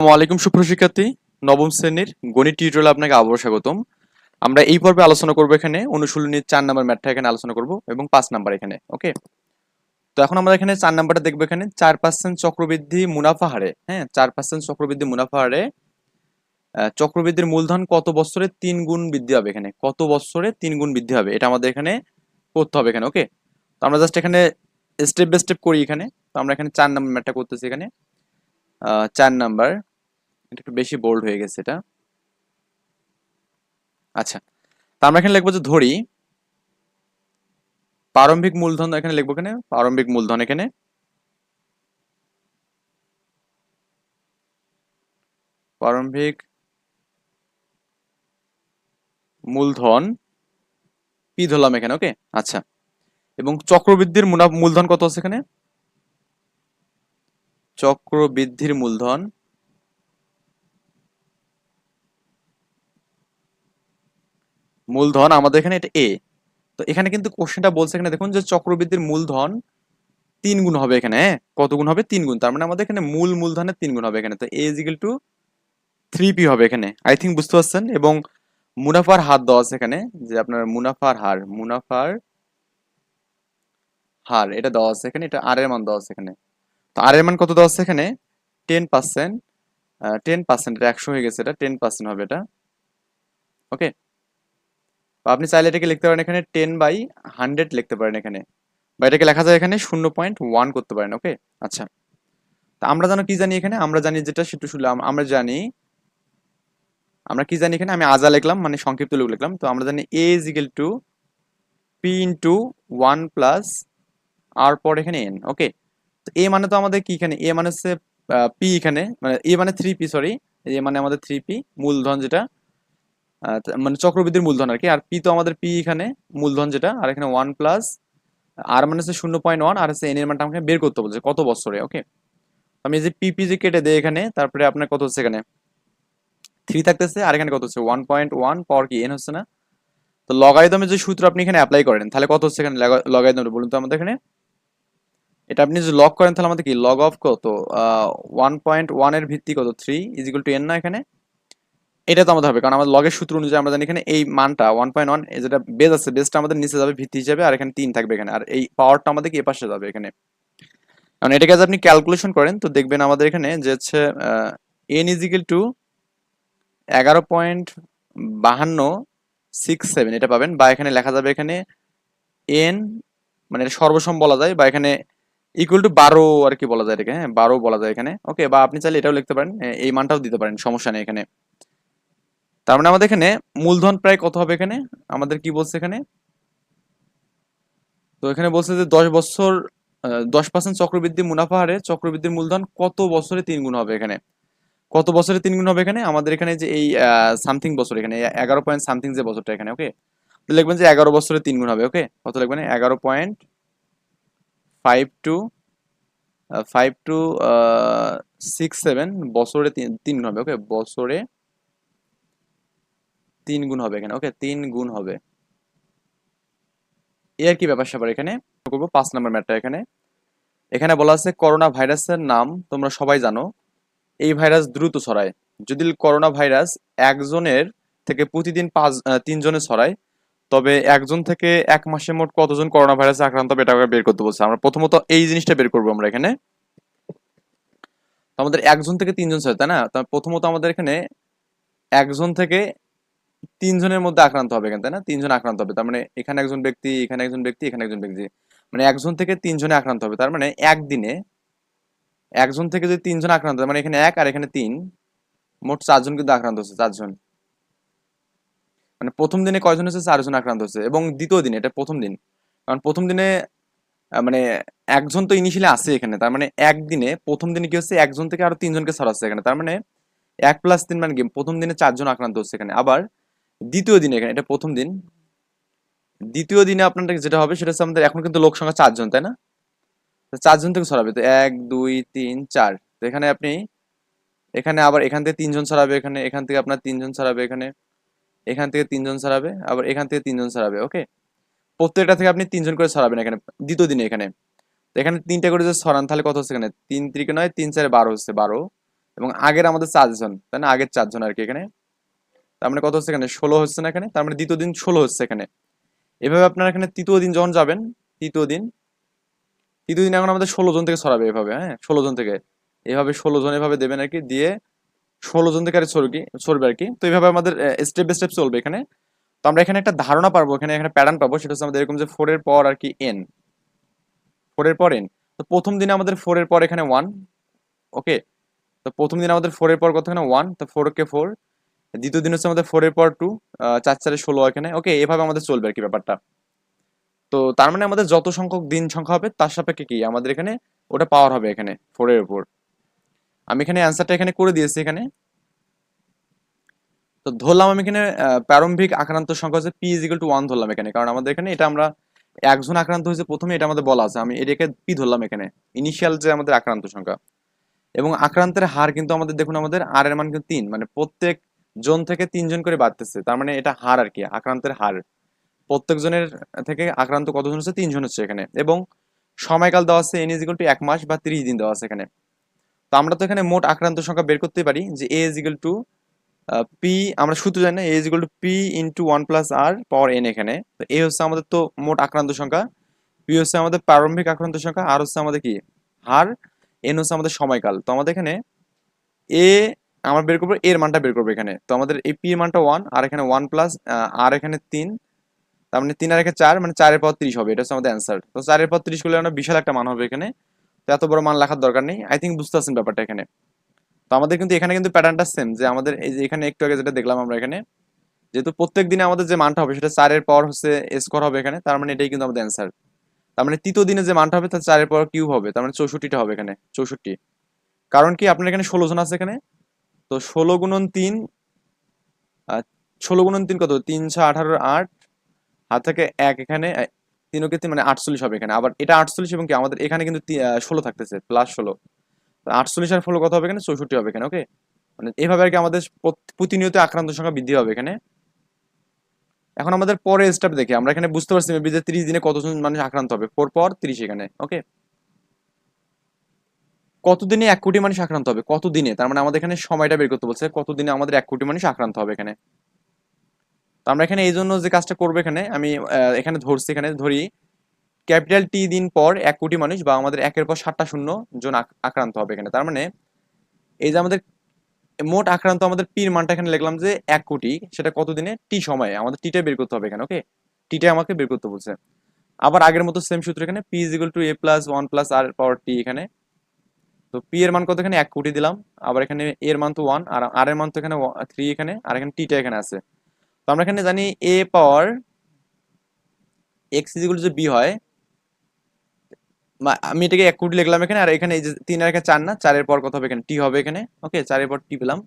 আসসালামাইকুম সুপ্রশিক্ষার্থী নবম শ্রেণির গণিত টিউটোরিয়ালে আপনাকে আবারও স্বাগতম। আমরা এই পর্বে আলোচনা করব এখানে, অনুশীলনীর চার নাম্বার ম্যাথটা এখানে আলোচনা করব এবং পাঁচ নাম্বার এখানে, ওকে? তো এখন আমরা এখানে চার নাম্বারটা দেখব এখানে, চার পার্সেন্ট চক্রবৃদ্ধি মুনাফা হারে হ্যাঁ? চার পার্সেন্ট চক্রবৃদ্ধি মুনাফা হারে চক্রবৃদ্ধির মূলধন কত বছরে তিন গুণ বৃদ্ধি হবে এখানে? কত বছরে তিন গুণ বৃদ্ধি হবে? এটা আমাদের এখানে করতে হবে এখানে, ওকে? তো আমরা জাস্ট এখানে স্টেপ বাই স্টেপ করি এখানে। তো আমরা এখানে চার নাম্বার ম্যাথটা করতেছি এখানে। চার নাম্বার। এটা একটু বেশি বোল্ড হয়ে গেছে এটা। আচ্ছা তা আমরা এখানে লিখব যে ধরি, প্রারম্ভিক মূলধন এখানে লিখব এখানে, প্রারম্ভিক মূলধন এখানে। প্রারম্ভিক মূলধন, পি ধরলাম এখানে ওকে আচ্ছা এবং চক্রবৃদ্ধির মূলধন কত আছে এখানে? চক্রবৃদ্ধির মূলধন মূলধন আমাদের এখানে এটা এ তো এখানে কিন্তু কোশ্চেনটা বলছে এখানে, দেখুন যে চক্রবৃদ্ধির মূলধন তিন গুণ হবে এখানে হ্যাঁ? কত গুণ হবে? তিন গুণ। তার মানে আমাদের এখানে মূল মূলধনের তিন গুণ হবে এখানে। তো A is equal to three P হবে এখানে। আই থিঙ্ক বুঝতে পারছেন? এবং মুনাফার হার দেওয়া আছে এখানে, যে আপনার মুনাফার হার মুনাফার হার, এটা দেওয়া আছে এখানে, এটা আর এর মান দেওয়া আছে এখানে। তো আর এর মান কত দেওয়া আছে এখানে টেন পার্সেন্ট টেন পার্সেন্ট এটা একশো হয়ে গেছে, এটা টেন পার্সেন্ট হবে এটা। ওকে আপনি চাইলে এটাকে লিখতে পারেন এখানে টেন বাই হান্ড্রেড লিখতে পারেন এখানে। বা এটাকে লেখা যায় এখানে শূন্য পয়েন্ট ওয়ান করতে পারেন ওকে আচ্ছা। তা আমরা জানো কি জানি এখানে? আমরা জানি যেটা সেটু শুনলে আমরা জানি, আমরা কি জানি এখানে? আমি আজা লিখলাম মানে সংক্ষিপ্ত রূপ লিখলাম। তো আমরা জানি A is equal to P into one plus R পর এখানে এন ওকে তো এ মানে তো আমাদের কি এখানে? এ মানে হচ্ছে পি এখানে মানে এ মানে থ্রি পি সরি এ মানে আমাদের থ্রি পি মূলধন যেটা মানে চক্রবৃদ্ধির মূলধন আর কি। আর পি তো আমাদের পি এখানে মূলধন যেটা, আর এখানে ওয়ান প্লাস আর মানে হচ্ছে শূন্য পয়েন্ট ওয়ান আর হচ্ছে এন এর মানটা আমাকে বের করতে বলছে কত বছরে ওকে আমি যে পিপি যে কেটে দেয় এখানে, তারপরে আপনার কত হচ্ছে এখানে? থ্রি থাকতেছে, আর এখানে কত হচ্ছে? ওয়ান পয়েন্ট ওয়ান পাওয়ার কি এন হচ্ছে না? তো লগারিদমের যে সূত্র আপনি এখানে অ্যাপ্লাই করেন, তাহলে কত হচ্ছে এখানে লগারিদম বলুন তো আমাদের এখানে। এটা আপনি যদি লগ করেন, তাহলে আমাদের কি? লগ অফ কত? ওয়ান পয়েন্ট ওয়ানের ভিত্তি কত? থ্রি ইজিক্যাল টু এন না এখানে? এটা তো আমাদের হবে, কারণ আমাদের লগের সূত্র অনুযায়ী আমরা জানি এখানে এই মানটা ওয়ান পয়েন্ট ওয়ান যেটা বেজ আছে বেজটা আমাদের নিচে যাবে, ভিত্তি হিসাবে, আর এখানে তিন থাকবে এখানে, আর এই পাওয়ারটা আমাদের এ পাশে যাবে এখানে। কারণ এটাকে যদি আপনি ক্যালকুলেশন করেন, তো দেখবেন আমাদের এখানে যে হচ্ছে এন ইজিক্যাল টু এগারো পয়েন্ট বাহান্ন সিক্স সেভেন এটা পাবেন, বা এখানে লেখা যাবে এখানে এন মানে এটা সর্বসম বলা যায়, বা এখানে ইকুয়াল টু বারো আর কি বলা যায় এটাকে হ্যাঁ বারো বলা যায় এখানে ওকে বা আপনি চাইলে এটাও লিখতে পারেন এই মানটাও দিতে পারেন, সমস্যা নেই এখানে। তার মানে আমাদের এখানে মূলধন প্রায় কত হবে এখানে? আমাদের কি বলছে এখানে? তো এখানে বলছে যে দশ বছর দশ পার্সেন্ট চক্রবৃদ্ধি মুনাফা হারে চক্রবৃদ্ধির মূলধন কত বছরে তিন গুণ হবে এখানে? কত বছরে তিন গুণ হবে এখানে? আমাদের এখানে যে এই সামথিং বছর এখানে এগারো পয়েন্ট সামথিং যে বছরটা এখানে ওকে লিখবেন যে এগারো বছরে তিন গুণ হবে ওকে কত লিখবেন? এগারো point five two five two six seven বছরে তিন গুণ হবে ওকে বছরে তিন গুণ হবে এখানে। ওকে তিন গুণ হবে। এই আর কি ব্যাপার স্যাপার এখানে? করব পাঁচ নাম্বার ম্যাটটা এখানে। এখানে বলা আছে করোনা ভাইরাসের নাম তোমরা সবাই জানো। এই ভাইরাস দ্রুত ছড়ায়। যদি করোনা ভাইরাস একজনের থেকে প্রতিদিন পাঁচ তিনজনে ছড়ায়, তবে একজন থেকে এক মাসে মোট কতজন করোনা ভাইরাসে আক্রান্ত হবে এটা বের করতে বলছে। আমরা প্রথমত এই জিনিসটা বের করব আমরা এখানে। আমাদের একজন থেকে তিনজন ছড়ায়, তাই না? প্রথমত আমাদের এখানে একজন থেকে তিনজনের মধ্যে আক্রান্ত হবে এখানে তাই না? তিনজন আক্রান্ত হবে। তার মানে এখানে একজন ব্যক্তি, এখানে একজন ব্যক্তি, এখানে একজন ব্যক্তি। মানে একজন থেকে তিনজনে আক্রান্ত হবে। তার মানে একদিনে একজন থেকে যদি তিনজন আক্রান্ত হয় মানে এখানে এক আর এখানে তিন, মোট চারজন কিন্তু আক্রান্ত হচ্ছে, চারজন। মানে প্রথম দিনে কয়জন হচ্ছে চারজন আক্রান্ত হচ্ছে। এবং দ্বিতীয় দিনে, এটা প্রথম দিন। কারণ প্রথম দিনে মানে একজন তো ইনিশিয়ালি আছে এখানে। তার মানে একদিনে প্রথম দিনে কি হচ্ছে? একজন থেকে আরও তিনজনকে ছড়াচ্ছে এখানে। তার মানে এক প্লাস তিন মানে কি? প্রথম দিনে চারজন আক্রান্ত হচ্ছে এখানে। আবার দ্বিতীয় দিনে এখানে, এটা প্রথম দিন। দ্বিতীয় দিনে আপনার যেটা হবে সেটা হচ্ছে আমাদের এখন কিন্তু লোক সংখ্যা চারজন, তাই না? চারজন থেকে ছড়াবে তো এক, দুই, তিন, চার। তো এখানে আপনি, এখানে আবার এখান থেকে তিনজন ছড়াবে এখানে, এখান থেকে আপনার তিনজন ছড়াবে এখানে, এখান থেকে তিনজন ছড়াবে আবার এখান থেকে তিনজন ছড়াবে ওকে? প্রত্যেকটা থেকে আপনি তিনজন করে ছড়াবেন এখানে, দ্বিতীয় দিনে এখানে। তো এখানে তিনটা করে যদি ছড়ান তাহলে কত হচ্ছে এখানে? তিন ত্রিকে নয়, তিন চারে বারো হচ্ছে, বারো। এবং আগের আমাদের চারজন, তাই না? আগের চারজন আর কি এখানে। তার মানে কত হচ্ছে এখানে? ষোলো হচ্ছে না এখানে? তার মানে দ্বিতীয় দিন ষোলো হচ্ছে এখানে। এভাবে আপনারা এখানে তৃতীয় দিন যখন যাবেন, তৃতীয় দিন তৃতীয় দিন এখন আমাদের ষোলো জন থেকে সরাবে এভাবে হ্যাঁ? ষোলো জন থেকে। এভাবে ষোলো জন এভাবে দেবেন আর কি, দিয়ে ষোলো জন থেকে আর সরকি সরবে আর কি। তো এইভাবে আমাদের স্টেপ বাই স্টেপ চলবে এখানে। তো আমরা এখানে একটা ধারণা পাবো, এখানে এখানে প্যাটার্ন পাবো, সেটা হচ্ছে আমাদের এরকম যে ফোর এর পর আর কি এন ফোর এর পর এন তো প্রথম দিনে আমাদের ফোর এর পর এখানে ওয়ান ওকে তো প্রথম দিন আমাদের ফোরের পর কত এখানে ওয়ান তো ফোর কে ফোর দ্বিতীয় দিন হচ্ছে আমাদের ফোর এর পর টু চার চারে ষোলো এখানে ওকে এভাবে আমাদের চলবে আর কি ব্যাপারটা। তো তার মানে আমাদের যত সংখ্যক দিন সংখ্যা হবে, তার সাপেক্ষে কি? আমাদের এখানে ওটা পাওয়ার হবে এখানে ফোর এর উপর। আমি এখানে অ্যান্সারটা এখানে করে দিয়েছি এখানে। তো ধরলাম আমি এখানে প্রারম্ভিক আক্রান্ত সংখ্যা হচ্ছে পি ইজিক্যাল টু ওয়ান ধরলাম এখানে। কারণ আমাদের এখানে এটা আমরা একজন আক্রান্ত হয়েছে প্রথমে, এটা আমাদের বলা আছে। আমি এটাকে পি ধরলাম এখানে ইনিশিয়াল যে আমাদের আক্রান্ত সংখ্যা। এবং আক্রান্তের হার কিন্তু আমাদের, দেখুন আমাদের আর এর মান কিন্তু তিন। মানে প্রত্যেক জন থেকে তিনজন করে বাড়তেছে। তার মানে এটা হার আর কি আক্রান্তের হার। প্রত্যেক জনের থেকে আক্রান্ত কতজন হচ্ছে? তিনজন হচ্ছে এখানে। এবং সময়কাল দেওয়া আছে এন ইজিক্যাল টু এক মাস বা তিরিশ দিন দেওয়া আছে এখানে। তো আমরা তো এখানে মোট আক্রান্ত সংখ্যা বের করতে পারি যে এ ইজিক্যাল টু পি আমরা সূত্র জানি না A is equal to P into one plus R power N এখানে। তো এ হচ্ছে আমাদের তো মোট আক্রান্ত সংখ্যা পি হচ্ছে আমাদের প্রারম্ভিক আক্রান্ত সংখ্যা, আর হচ্ছে আমাদের কি? হার এন হচ্ছে আমাদের সময়কাল। তো আমাদের এখানে এ আমরা বের করব, এর মানটা বের করব এখানে। তো আমাদের এই পি এর মানটা ওয়ান আর এখানে ওয়ান প্লাস আর এখানে তিন। তার মানে তিন আর এখানে চার মানে চারের পর তিরিশ হবে, এটা হচ্ছে আমাদের অ্যান্সার তো চারের পর তিরিশ করলে আমরা বিশাল একটা মান হবে এখানে। তো এত বড় মান লেখার দরকার নেই। আই থিঙ্ক বুঝতে পারছেন ব্যাপারটা এখানে। তো আমাদের কিন্তু এখানে কিন্তু প্যাটার্নটা সেম যে আমাদের এই যে এখানে একটু আগে যেটা দেখলাম আমরা এখানে, যেহেতু প্রত্যেক দিনে আমাদের যে মানটা হবে, সেটা চারের পর হচ্ছে স্কোর হবে এখানে, তার মানে এটাই কিন্তু আমাদের অ্যান্সার তার মানে তৃতীয় দিনে যে মানটা হবে, তার চারের পর কিউ হবে, তার মানে চৌষট্টিটা হবে এখানে, চৌষট্টি। কারণ কি, আপনার এখানে ষোলো জন আছে এখানে তো ষোলো গুণন তিন ষোলো গুণন তিন কত? তিনশো আঠারো আট, হাত থেকে এক এখানে তিন ওকে মানে আটচল্লিশ হবে এখানে। আবার এটা আটচল্লিশ এবং কি? আমাদের এখানে কিন্তু ষোলো থাকতেছে প্লাস ষোলো। আটচল্লিশ আর ষোলো কত হবে এখানে? চৌষট্টি হবে এখানে, ওকে? মানে এইভাবে আর কি আমাদের প্রতিনিয়ত আক্রান্ত সংখ্যা বৃদ্ধি হবে এখানে। এখন আমাদের পরে স্টেপ দেখি। আমরা এখানে বুঝতে পারছি যে তিরিশ দিনে কতজন মানুষ আক্রান্ত হবে। পর পর তিরিশ এখানে, ওকে? কতদিনে এক কোটি মানুষ আক্রান্ত হবে? কত দিনে তার মানে আমাদের এখানে সময়টা বের করতে বলছে। কত দিনে আমাদের এক কোটি মানুষ আক্রান্ত হবে এখানে? তো আমরা এখানে এই জন্য যে কাজটা করব এখানে, আমি এখানে ধরছি, এখানে ধরি, ক্যাপিটাল টি দিন পর এক কোটি মানুষ বা আমাদের একের পর সাতটা শূন্য জন আক্রান্ত হবে এখানে। তার মানে এই যে আমাদের মোট আক্রান্ত আমাদের পির মানটা এখানে লিখলাম যে এক কোটি, সেটা কত দিনে টি সময়ে। আমাদের টিটা বের করতে হবে এখানে, ওকে? টিটা আমাকে বের করতে বলছে। আবার আগের মতো সেম সূত্র এখানে P is equal to A plus one plus R power T এখানে। তো পি এর মান কত এখানে এক কোটি দিলাম। আবার এখানে এর মান তো ওয়ান আর আর এর মান তো এখানে থ্রি এখানে, আর এখানে টিটা এখানে আছে। তো আমরা এখানে জানি A power X is equal to B হয়। আমি এটাকে এক কোটি লিখলাম এখানে, আর এখানে তিন আর এখানে চার না, চারের পর কত হবে এখানে? টি হবে এখানে। ওকে, চারের পর টি পেলাম।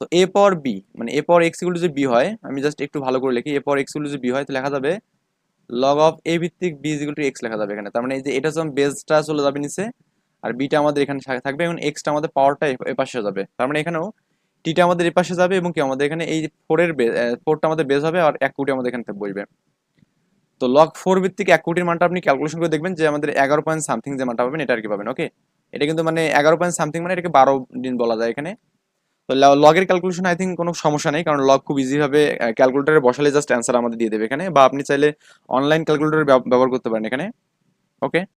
তো এ পাওয়ার বি মানে A power X equal to B হয়। আমি জাস্ট একটু ভালো করে লিখি। A power X equal to B হয়, তো লেখা যাবে লগ অফ এ ভিত্তিক B is equal to X লেখা যাবে এখানে। তার মানে এই যে এটা যখন বেসটা চলে যাবে নিচে। আর বিটা আমাদের এখানে থাকবে এবং এক্সটা আমাদের পাওয়ারটা এ পাশে যাবে। তার মানে এখানেও টিটা আমাদের এ পাশে যাবে এবং কি আমাদের এখানে এই ফোরের ফোরটা আমাদের বেস হবে আর এক কোটি আমাদের এখানে বসবে তো লগ ফোর ভিত্তিক এক কোটির মানটা আপনি ক্যালকুলেশন করে দেখবেন যে আমাদের এগারো পয়েন্ট সামথিং যে মানটা পাবেন, এটা আর কি পাবেন ওকে এটা কিন্তু মানে এগারো পয়েন্ট সামথিং মানে এটাকে বারো দিন বলা যায় এখানে। তো লগের ক্যালকুলেশন আই থিঙ্ক কোনো সমস্যা নেই, কারণ লগ খুব ইজিভাবে ক্যালকুলেটারে বসালে জাস্ট অ্যান্সার আমাদের দিয়ে দেবে এখানে, বা আপনি চাইলে অনলাইন ক্যালকুলেটর ব্যবহার করতে পারেন এখানে ওকে